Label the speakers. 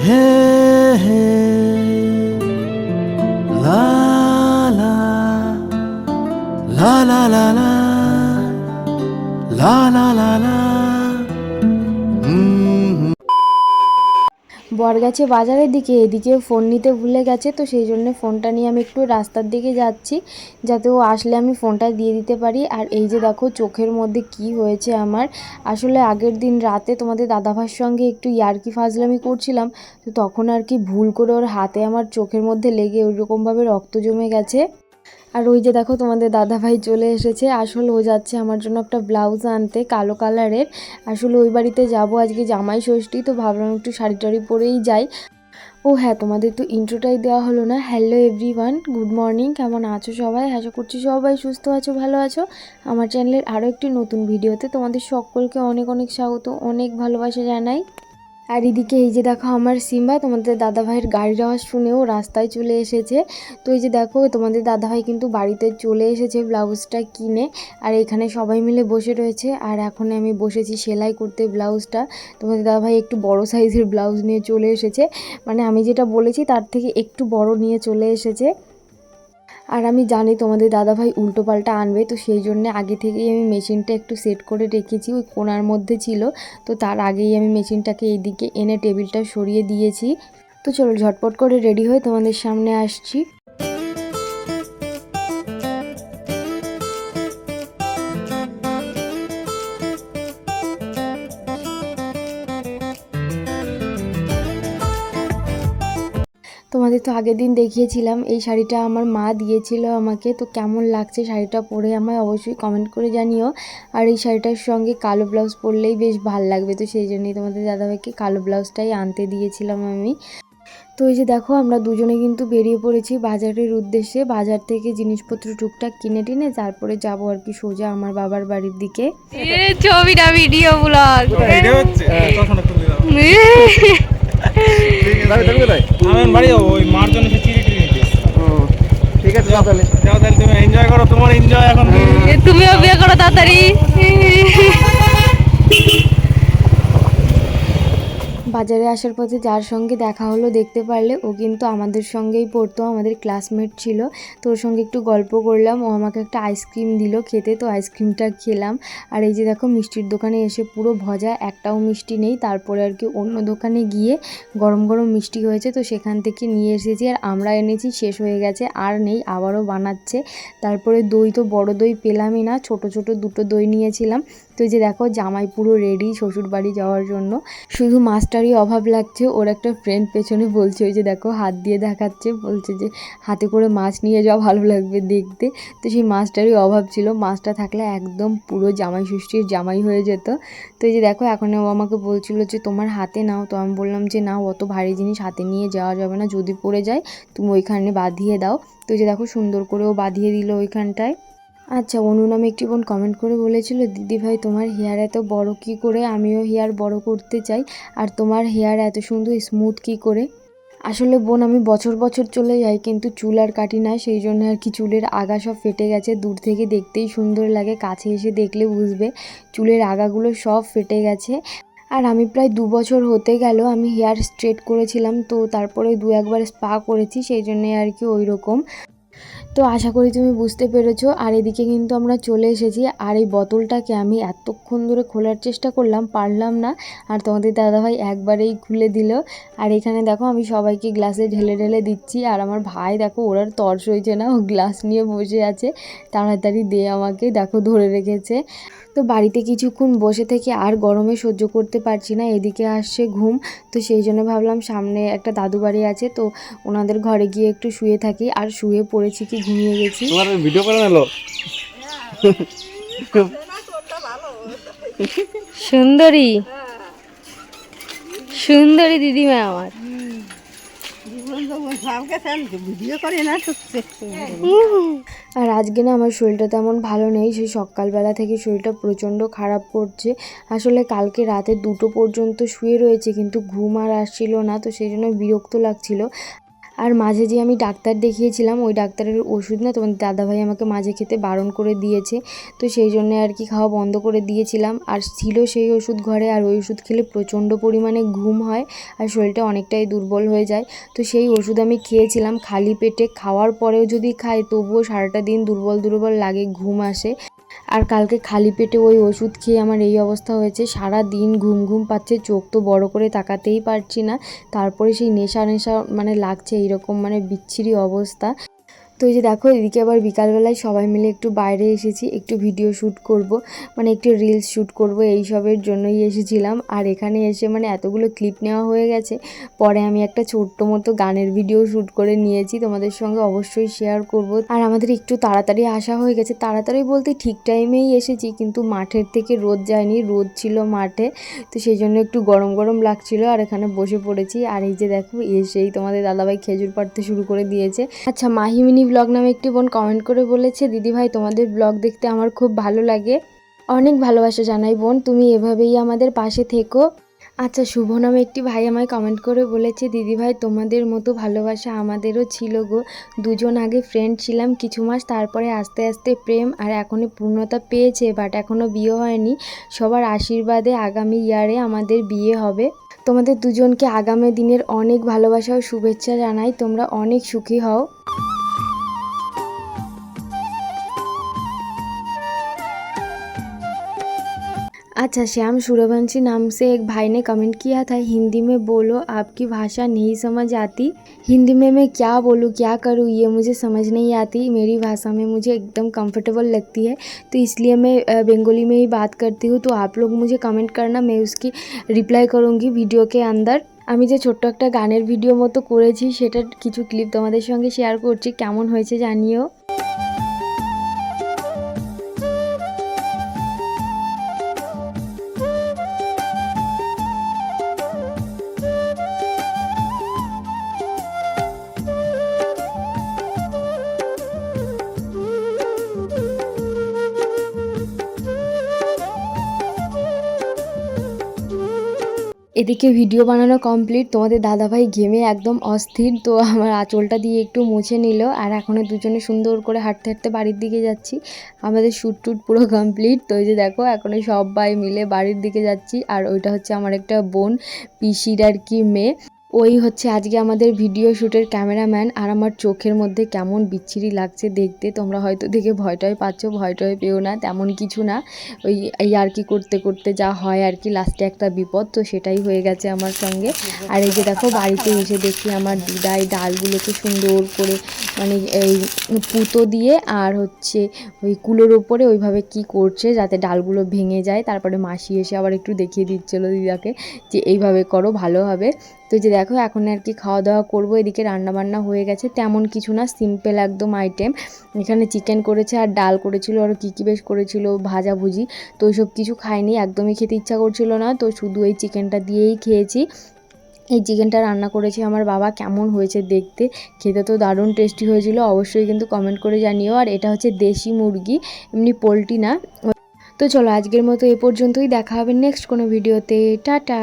Speaker 1: Hey, la la la la la la la la la la
Speaker 2: বর গেছে বাজারের দিকে, এদিকে ফোন নিতে ভুলে গেছে, তো সেই জন্য ফোনটা নিয়ে আমি একটু রাস্তার দিকে যাচ্ছি, যাতে ও আসলে আমি ফোনটা দিয়ে দিতে পারি। আর এই যে দেখো চোখের মধ্যে কি হয়েছে আমার, আসলে আগের দিন রাতে তোমাদের দাদাভার সঙ্গে একটু ইয়ার্কি ফাজলামি করছিলাম, তো তখন আর কি ভুল করে ওর হাতে আমার চোখের মধ্যে লেগে ওইরকমভাবে রক্ত জমে গেছে। আর ওই যে দেখো তোমাদের দাদাভাই চলে এসেছে। আসলে ও যাচ্ছে আমার জন্য একটা ব্লাউজ আনতে, কালো কালারের। আসলে ওই বাড়িতে যাব আজকে জামাই ষষ্ঠী, তো ভাবলাম একটু শাড়ি টাড়ি পরেই যাই। ও হ্যাঁ তোমাদের তো ইন্ট্রোটাই দেওয়া হলো না। হ্যালো এভরিওয়ান গুড মর্নিং কেমন আছো সবাই? আশা করছি সবাই সুস্থ আছো, ভালো আছো। আমার চ্যানেলের আরও একটি নতুন ভিডিওতে তোমাদের সকলকে অনেক অনেক স্বাগত, অনেক ভালোবাসা জানাই। আর এদিকে এই যে দেখো আমার সিম্বা, তোমাদের দাদাভাইয়ের গাড়ির আওয়াজ শুনেও রাস্তায় চলে এসেছে। তো এই যে দেখো, তোমাদের দাদাভাই কিন্তু বাড়িতে চলে এসেছে ব্লাউজটা কিনে আর এখানে সবাই মিলে বসে রয়েছে। আর এখন আমি বসেছি সেলাই করতে ব্লাউজটা। তোমাদের দাদাভাই একটু বড় সাইজের ব্লাউজ নিয়ে চলে এসেছে। মানে আমি যেটা বলেছি, তার থেকে একটু বড় নিয়ে চলে এসেছে। আর আমি জানি তোমাদের দাদাভাই উল্টো পাল্টা আনবে, তো সেই জন্যে আগে থেকেই আমি মেশিনটা একটু সেট করে রেখেছি, ওই কোনার মধ্যে ছিল। তো তার আগেই আমি মেশিনটাকে এইদিকে এনে টেবিলটা সরিয়ে দিয়েছি। তো চলো ঝটপট করে রেডি হয়ে তোমাদের সামনে আসছি। তোমাদের তো আগের দিন দেখিয়েছিলাম এই শাড়িটা আমার মা দিয়েছিল আমাকে তো কেমন লাগছে শাড়িটা পরে আমায় অবশ্যই কমেন্ট করে জানিও। আর এই শাড়িটার সঙ্গে কালো ব্লাউজ পরলেই বেশ ভালো লাগবে তো সেই জন্যই তোমাদের দাদাভাইকে কালো ব্লাউজটাই আনতে দিয়েছিলাম আমি। তো এই যে দেখো আমরা দুজনে কিন্তু বেরিয়ে পড়েছি বাজারের উদ্দেশ্যে বাজার থেকে জিনিসপত্র টুকটাক কিনে টিনে তারপরে যাব আর কি সোজা আমার বাবার বাড়ির দিকে।
Speaker 3: ছবিটা ভিডিও ব্লগ
Speaker 4: বাড়ি ওই মার জন্য সে চিড়ি টিড়ি নিতে
Speaker 1: ঠিক আছে যাও তাহলে।
Speaker 4: যাও তাহলে তুমি এনজয় করো তোমার এনজয় এখন।
Speaker 3: তুমিও বিয়ে করো তাড়াতাড়ি।
Speaker 2: বাজারে আসার পথে যার সঙ্গে দেখা হলো দেখতে পারলে ও কিন্তু আমাদের সঙ্গেই পড়তো, আমাদের ক্লাসমেট ছিল। তো ওর সঙ্গে একটু গল্প করলাম, ও আমাকে একটা আইসক্রিম দিল খেতে, তো আইসক্রিমটা খেলাম। আর এই যে দেখো মিষ্টির দোকানে এসে পুরো ভজা, একটাও মিষ্টি নেই, তারপরে আর কি অন্য দোকানে গিয়ে গরম গরম মিষ্টি হয়েছে, তো সেখান থেকে নিয়ে এসেছি। আর আমরা এনেছি, শেষ হয়ে গেছে, আর নেই, আবারও বানাচ্ছে। তারপরে দই তো বড় দই পেলামই না, ছোট ছোট দুটো দই নিয়েছিলাম। তো যে দেখো, জামাই পুরো রেডি শ্বশুর বাড়ি যাওয়ার জন্য। শুধু মাছটারই অভাব লাগছে, ওর একটা ফ্রেন্ড পেছনে বলছে, ওই যে দেখো, হাত দিয়ে দেখাচ্ছে, বলছে যে হাতে করে মাছ নিয়ে যাওয়া ভালো লাগবে দেখতে। তো সেই মাছটারই অভাব ছিল, মাছটা থাকলে একদম পুরো জামাই ষষ্ঠীর জামাই হয়ে যেত। তো এই যে দেখো, এখন ও আমাকে বলছিল যে, তোমার হাতে নাও। তো আমি বললাম যে নাও অত ভারী জিনিস হাতে নিয়ে যাওয়া যাবে না, যদি পড়ে যায়, তুমি ওইখানে বাঁধিয়ে দাও। তো যে দেখো, সুন্দর করে ও বাঁধিয়ে দিল ওইখানটায়। আচ্ছা অনু নামে একটি বোন কমেন্ট করে বলেছিল, দিদি ভাই, তোমার হেয়ার এত বড় কি করে? আমিও হেয়ার বড় করতে চাই। আর তোমার হেয়ার এত সুন্দর স্মুথ কি করে? আসলে বোন, আমি বছর বছর চলে যাই, কিন্তু চুল আর কাটি না সেই জন্য আর কি চুলের আগা সব ফেটে গেছে। দূর থেকে দেখতেই সুন্দর লাগে, কাছে এসে দেখলে বুঝবে, চুলের আগাগুলো সব ফেটে গেছে। আর আমি প্রায় দু বছর হতে গেল, আমি হেয়ার স্ট্রেট করেছিলাম, তো তারপরে দু একবার স্পা করেছি, সেই জন্যে আর কি ওই রকম তো আশা করি তুমি বুঝতে পেরেছ। আর এদিকে কিন্তু আমরা চলে এসেছি। আর এই বোতলটাকে আমি এতক্ষণ ধরে খোলার চেষ্টা করলাম, পারলাম না। আর তোমাদের দাদাভাই একবারেই খুলে দিল। আর এখানে দেখো, আমি সবাইকে গ্লাসে ঢেলে ঢেলে দিচ্ছি। আর আমার ভাই, দেখো, ওর আর তর্স হয়েছে না। ও গ্লাস নিয়ে বসে আছে। তাড়াতাড়ি দে আমাকে, দেখো, ধরে রেখেছে। তো বাড়িতে কিছুক্ষণ বসে থেকে আর গরমে সহ্য করতে পারছি না। এদিকে আসছে ঘুম। তো সেই জন্য ভাবলাম সামনে একটা দাদু বাড়ি আছে। তো ওনাদের ঘরে গিয়ে একটু শুয়ে থাকি। আর শুয়ে পড়েছি কি ঘুমিয়ে গেছি।
Speaker 1: তোমার ভিডিও করে নিলো?
Speaker 3: সুন্দরী। সুন্দরী দিদিমা আমার।
Speaker 2: আর আজকে না আমার শরীরটা তেমন ভালো নেই সেই সকালবেলা থেকে শরীরটা প্রচণ্ড খারাপ করছে। আসলে কালকে রাতে দুটো পর্যন্ত শুয়ে রয়েছে কিন্তু ঘুম আর আসছিল না তো সেই জন্য বিরক্ত লাগছিল। আর মাঝে যে আমি ডাক্তার দেখিয়েছিলাম, ওই ডাক্তারের ওষুধ না তোমাদের দাদাভাই আমাকে মাঝে খেতে বারণ করে দিয়েছে। তো সেই জন্য আর কি খাওয়া বন্ধ করে দিয়েছিলাম। আর ছিল সেই ওষুধ ঘরে, আর ওই ওষুধ খেলে প্রচণ্ড পরিমাণে ঘুম হয় আর শরীরটা অনেকটাই দুর্বল হয়ে যায়। তো সেই ওষুধ আমি খেয়েছিলাম খালি পেটে। খাওয়ার পরেও যদি খাই, তবুও সারাটা দিন দুর্বল দুর্বল লাগে, ঘুম আসে। আর কালকে খালি পেটে ওই ওষুধ খেয়ে আমার এই অবস্থা হয়েছে। সারা দিন ঘুম ঘুম পাচ্ছে, চোখ তো বড় করে তাকাতেই পারছি না। তারপরে সেই নেশা নেশা মানে লাগছে, এইরকম মানে বিচ্ছিরি অবস্থা। তো এই যে দেখো, এদিকে আবার বিকালবেলায় সবাই মিলে একটু বাইরে এসেছি, একটু ভিডিও শ্যুট করব মানে একটু রিলস শ্যুট করব এই সবের জন্যই এসেছিলাম। আর এখানে এসে মানে এতগুলো ক্লিপ নেওয়া হয়ে গেছে, পরে আমি একটা ছোট্ট মতো গানের ভিডিও শ্যুট করে নিয়েছি, তোমাদের সঙ্গে অবশ্যই শেয়ার করব। আর আমাদের একটু তাড়াতাড়ি আসা হয়ে গেছে, তাড়াতাড়ি বলতে ঠিক টাইমেই এসেছি, কিন্তু মাঠের থেকে রোদ যায়নি, রোদ ছিল মাঠে, তো সেই জন্য একটু গরম গরম লাগছিল, আর এখানে বসে পড়েছি। আর এই যে দেখো, এসেই তোমাদের দাদাভাই খেজুর পাড়তে শুরু করে দিয়েছে। আচ্ছা মাহিমিনি ব্লগ নামে একটি বোন কমেন্ট করে বলেছে, দিদি ভাই, তোমাদের ব্লগ দেখতে আমার খুব ভালো লাগে। অনেক ভালোবাসা জানাই বোন, তুমি এভাবেই আমাদের পাশে থেকো। আচ্ছা শুভ নামে একটি ভাই আমায় কমেন্ট করে বলেছে, দিদি ভাই, তোমাদের মতো ভালোবাসা আমাদেরও ছিল গো। দুজন আগে ফ্রেন্ড ছিলাম কিছু মাস, তারপরে আস্তে আস্তে প্রেম আর এখনও পূর্ণতা পেয়েছে বাট এখনও বিয়ে হয়নি। সবার আশীর্বাদে আগামী ইয়ারে আমাদের বিয়ে হবে। তোমাদের দুজনকে আগামী দিনের অনেক ভালোবাসা ও শুভেচ্ছা জানাই, তোমরা অনেক সুখী হও। अच्छा श्याम सूर्यवंशी नाम से एक भाई ने कमेंट किया था हिंदी में बोलो आपकी भाषा नहीं समझ आती हिंदी में मैं क्या बोलूँ क्या करूँ ये मुझे समझ नहीं आती मेरी भाषा में मुझे एकदम कंफर्टेबल लगती है तो इसलिए मैं अ, बंगाली में ही बात करती हूँ तो आप लोग मुझे कमेंट करना मैं उसकी রিপ্লাই করুঙ্গি ভিডিও কে আন্দার আমি যে ছোট্ট একটা গানের ভিডিও মতো করেছি সেটার কিছু ক্লিপ তোমাদের সঙ্গে শেয়ার করছি কেমন হয়েছে জানিও এদিকে ভিডিও বানানো কমপ্লিট তোমাদের দাদাভাই ঘেমে একদম অস্থির, তো আমার আঁচলটা দিয়ে একটু মুছে নিল। আর এখনও দুজনে সুন্দর করে হাঁটতে হাঁটতে বাড়ির দিকে যাচ্ছি। আমাদের শ্যুট টুট পুরো কমপ্লিট তো ওই যে দেখো, এখন সবাই মিলে বাড়ির দিকে যাচ্ছি। আর ওইটা হচ্ছে আমার একটা বোন, পিসির আর কি মেয়ে। ওই হচ্ছে আজকে আমাদের ভিডিও শ্যুটের ক্যামেরাম্যান আর আমার চোখের মধ্যে কেমন বিচ্ছিরি লাগছে দেখতে। তোমরা হয়তো দেখে ভয়টয় পাচ্ছ ভয়টয় পেও না, তেমন কিছু না। ওই এই আর কি করতে করতে যা হয় আর কি লাস্টে একটা বিপদ, তো সেটাই হয়ে গেছে আমার সঙ্গে। আর এই যে দেখো, বাড়িতে এসে দেখি আমার দিদাই ডালগুলোকে সুন্দর করে মানে এই পুতো দিয়ে আর হচ্ছে ওই কুলোর ওপরে ওইভাবে কি করছে যাতে ডালগুলো ভেঙে যায়। তারপরে মাসি এসে আবার একটু দেখিয়ে দিচ্ছিল দিদাকে যে এইভাবে করো, ভালো হবে। তো যে দেখো, এখন আর কি খাওয়া দাওয়া করব। এদিকে রান্না বান্না হয়ে গেছে। তেমন কিছু না সিম্পল একদম আইটেম এখানে চিকেন করেছে আর ডাল করেছিল, আর কী কী বেশ করেছিল ভাজাভুজি তো ওইসব কিছু খাইনি, একদমই খেতে ইচ্ছা করছিল না। তো শুধু এই চিকেনটা দিয়েই খেয়েছি। এই চিকেনটা রান্না করেছে আমার বাবা, কেমন হয়েছে দেখতে? খেতে তো দারুণ টেস্টি হয়েছিল। অবশ্যই কিন্তু কমেন্ট করে জানিও। আর এটা হচ্ছে দেশি মুরগি, এমনি পোলট্রি না। তো চলো আজকের মতো এ পর্যন্তই। দেখা হবে নেক্সট কোনো ভিডিওতে টাটা!